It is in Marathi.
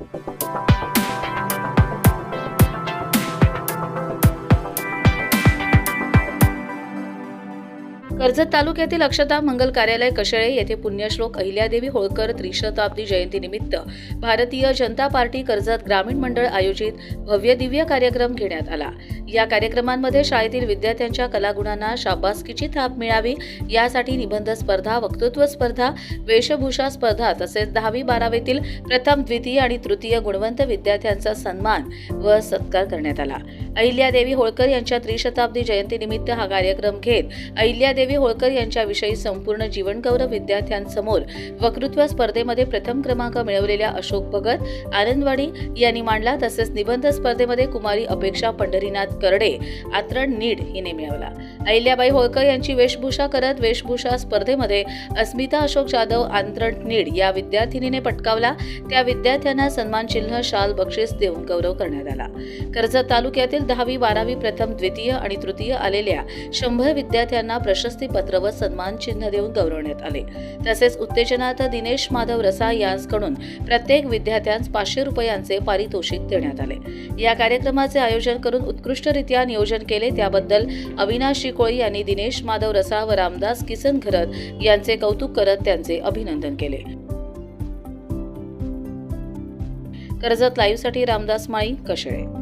Thank you. कर्जत तालुक्यातील अक्षता मंगल कार्यालय कशेळे येथे पुण्यश्लोक अहिल्यादेवी होळकर त्रिशताब्दी जयंतीनिमित्त भारतीय जनता पार्टी कर्जत ग्रामीण मंडळ आयोजित भव्य दिव्य कार्यक्रम घेण्यात आला. या कार्यक्रमांमध्ये शाळेतील विद्यार्थ्यांच्या कलागुणांना शाबासकीची थाप मिळावी यासाठी निबंध स्पर्धा वक्तृत्व स्पर्धा वेशभूषा स्पर्धा तसेच दहावी बारावीतील प्रथम द्वितीय आणि तृतीय गुणवंत विद्यार्थ्यांचा सन्मान व सत्कार करण्यात आला. अहिल्यादेवी होळकर यांच्या त्रिशताब्दी जयंतीनिमित्त हा कार्यक्रम घेत अहिल्यादेवी होळकर यांच्याविषयी संपूर्ण जीवनगौरव विद्यार्थ्यांसमोर वक्तृत्व स्पर्धेमध्ये प्रथम क्रमांक मिळवलेल्या अशोक भगत आनंदवाडी यांनी मांडला तसेच निबंध स्पर्धेमध्ये कुमारी अपेक्षा पंढरीनाथ करडे आत्रण नीड हिने मिळवला अहिल्याबाई होळकर यांची वेशभूषा करत वेशभूषा स्पर्धेमध्ये अस्मिता अशोक जाधव आंतरण नीड या विद्यार्थिनीने पटकावला. त्या विद्यार्थ्यांना सन्मान चिन्ह शाल बक्षीस देऊन गौरव करण्यात आला. कर्जत तालुक्यातील दहावी बारावी प्रथम द्वितीय आणि तृतीय आलेल्या शंभर विद्यार्थ्यांना प्रशस्त प्रशस्तीपत्र व सन्मान चिन्ह देऊन गौरवण्यात आले. तसेच उत्तेजनार्थ दिनेश माधव रसा यांकडून प्रत्येक विद्यार्थ्यांस पाचशे रुपयांचे पारितोषिक देण्यात आले. या कार्यक्रमाचे आयोजन करून उत्कृष्टरित्या नियोजन केले त्याबद्दल अविनाश शिकोळी यांनी दिनेश माधव रसा व रामदास किसन घरत यांचे कौतुक करत त्यांचे अभिनंदन केले. कर्जत लाईव्हसाठी रामदास माळी कशेळे.